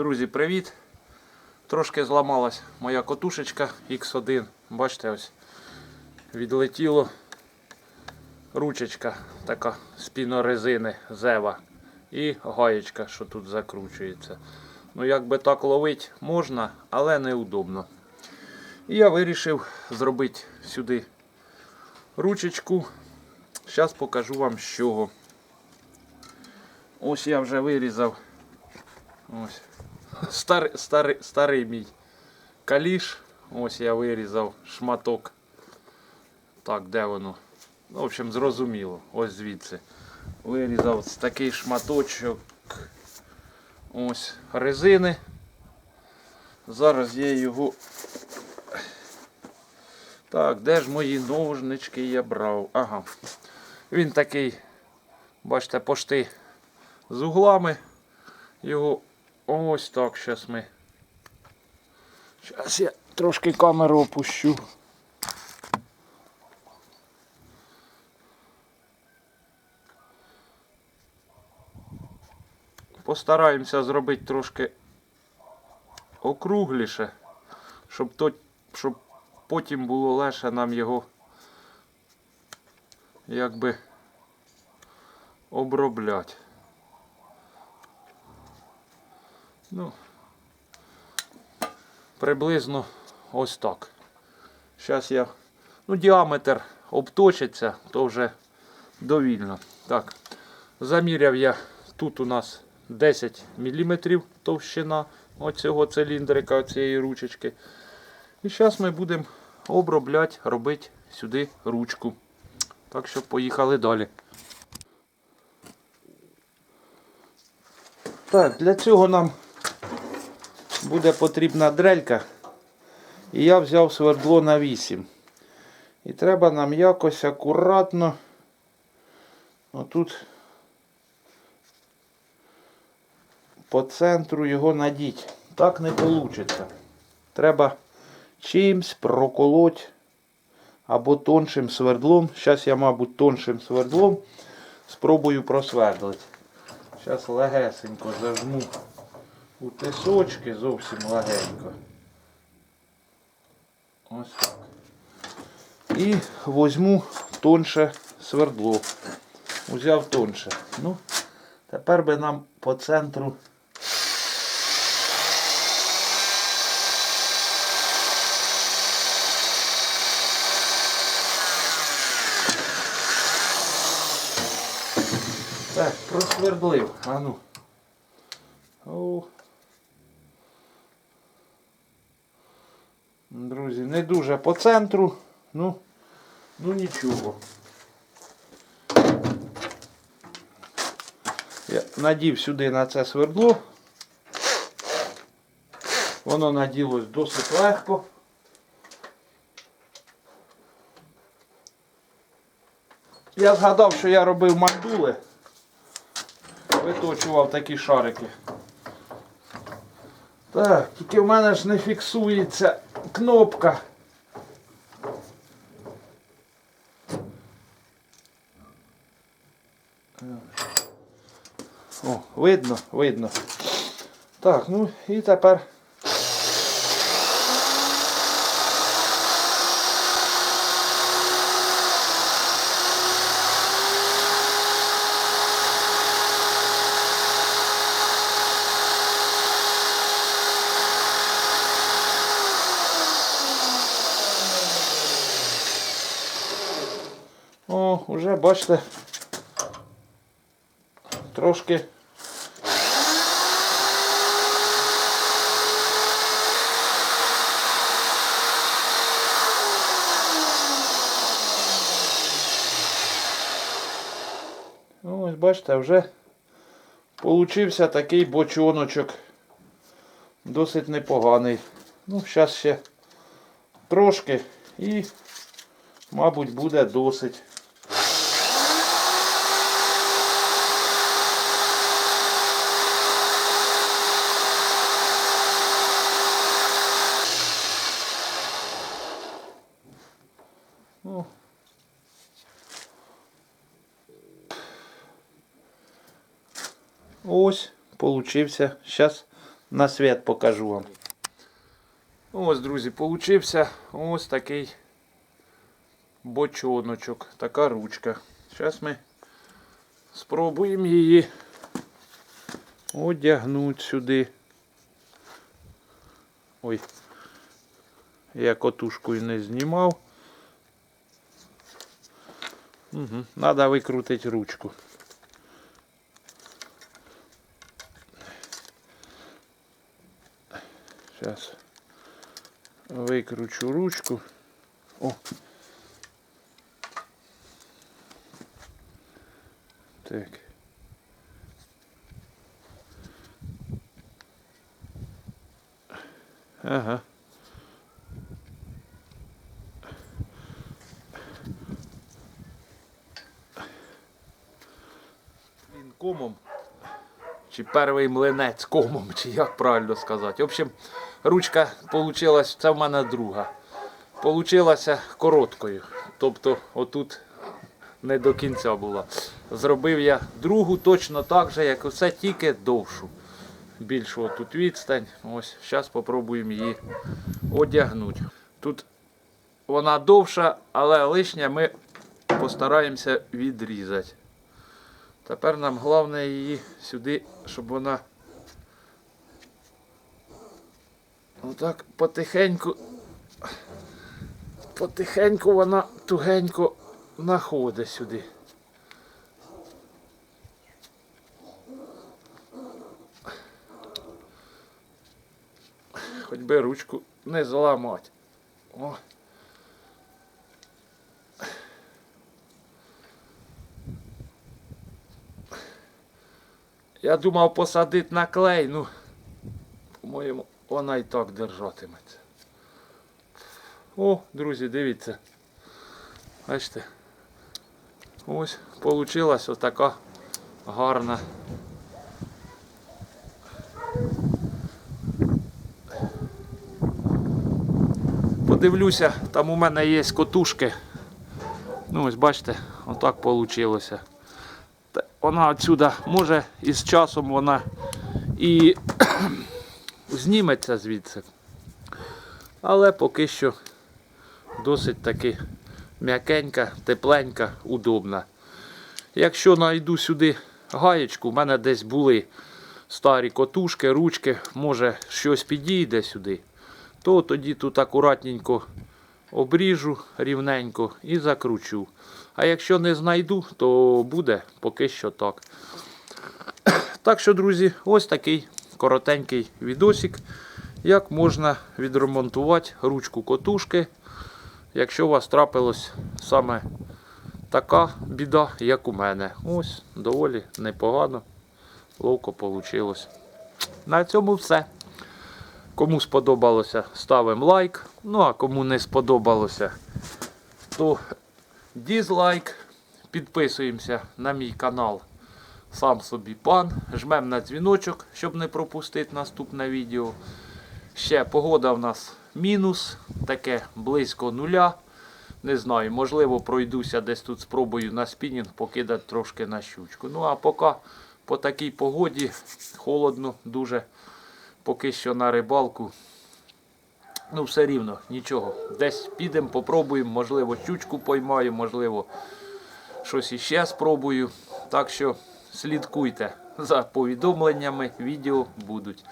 Друзі, привіт! Трошки зламалась моя котушечка X1. Бачите, ось відлетіло ручечка така з пінорезини Зева і гаєчка, що тут закручується. Ну, якби так ловить можна, але неудобно. І я вирішив зробити сюди ручечку. Зараз покажу вам з чого. Ось я вже вирізав. Ось. Старий, старий, старий мій каліш. Ось я вирізав шматок. Так, де воно? Ну, в общем, зрозуміло. Ось звідси. Вирізав такий шматочок. Ось резини. Зараз я його. Так, де ж мої ножнички я брав? Ага. Він такий, бачите, пошти з углами. Його ось так зараз ми. Зараз я трошки камеру опущу. Постараємося зробити трошки округліше, щоб, то, щоб потім було легше нам його якби обробляти. Ну, приблизно ось так. Зараз я, ну, діаметр обточиться, то вже довільно. Так, заміряв я, тут у нас 10 мм товщина оцього циліндрика, цієї ручечки. І зараз ми будемо обробляти, робити сюди ручку. Так що поїхали далі. Так, для цього нам буде потрібна дрелька. І я взяв свердло на 8. І треба нам якось акуратно отут по центру його надіть. Так не вийде. Треба чимсь проколоть або тоншим свердлом. Зараз я, мабуть, тоншим свердлом спробую просвердлити. Зараз легесенько зажму у тисочки зовсім легенько. Ось так. І возьму тонше свердло. Узяв тонше. Ну, тепер би нам по центру. Так, просвердлив. А ну. О. Друзі, не дуже по центру, ну, ну нічого. Я надів сюди на це свердло. Воно наділось досить легко. Я згадав, що я робив мандули. Виточував такі шарики. Так, тільки в мене ж не фіксується кнопка. О, видно, видно. Так, ну і тепер. О, уже бачите. Трошки. Ну, Ось бачите, вже получився такий бочоночок. Досить непоганий. Ну, зараз ще трошки і, мабуть, буде досить. Ну. Ось, получився. Зараз на світ покажу вам. Ось, друзі, получився ось такий бочоночок, така ручка. Зараз ми спробуємо її одягнути сюди. Ой, я котушкою не знімав. Угу. Надо викрутити ручку. Сейчас викручу ручку. О. Так. Ага. Чи перший млинець комом, чи як правильно сказати. В общем, ручка получилась, це в мене друга. Получилася короткою. Тобто отут не до кінця була. Зробив я другу точно так же, як усе, тільки довшу. Більшу тут відстань. Ось, зараз спробуємо її одягнути. Тут вона довша, але лишня ми постараємося відрізати. Тепер нам головне її сюди, щоб вона отак потихеньку, потихеньку вона тугенько находить сюди. Хоч би ручку не зламати. О. Я думав посадити на клей, ну, по-моєму, вона і так держатиметься. О, друзі, дивіться. Бачите. Ось получилась отака гарна. Подивлюся, там у мене є котушки. Ну ось бачите, отак вийшло. Вона отсюда може і з часом вона і зніметься звідси. Але поки що досить таки м'якенька, тепленька, удобна. Якщо знайду сюди гаєчку, в мене десь були старі котушки, ручки, може щось підійде сюди, то тоді тут акуратненько обріжу рівненько і закручу. А якщо не знайду, то буде поки що так. Так що, друзі, ось такий коротенький відосик, як можна відремонтувати ручку котушки, якщо у вас трапилось саме така біда, як у мене. Ось, доволі непогано, ловко вийшло. На цьому все. Кому сподобалося, ставимо лайк. Ну а кому не сподобалося, то дізлайк. Підписуємося на мій канал Сам собі пан. Жмемо на дзвіночок, щоб не пропустити наступне відео. Ще погода в нас мінус, таке близько нуля. Не знаю, можливо, пройдуся десь тут спробую на спінінг покидати трошки на щучку. Ну а поки по такій погоді холодно, дуже поки що на рибалку. Ну, все рівно, нічого. Десь підемо, попробуємо, можливо, щучку поймаю, можливо, щось іще спробую. Так що слідкуйте за повідомленнями, відео будуть.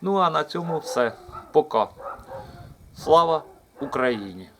Ну а на цьому все. Пока. Слава Україні!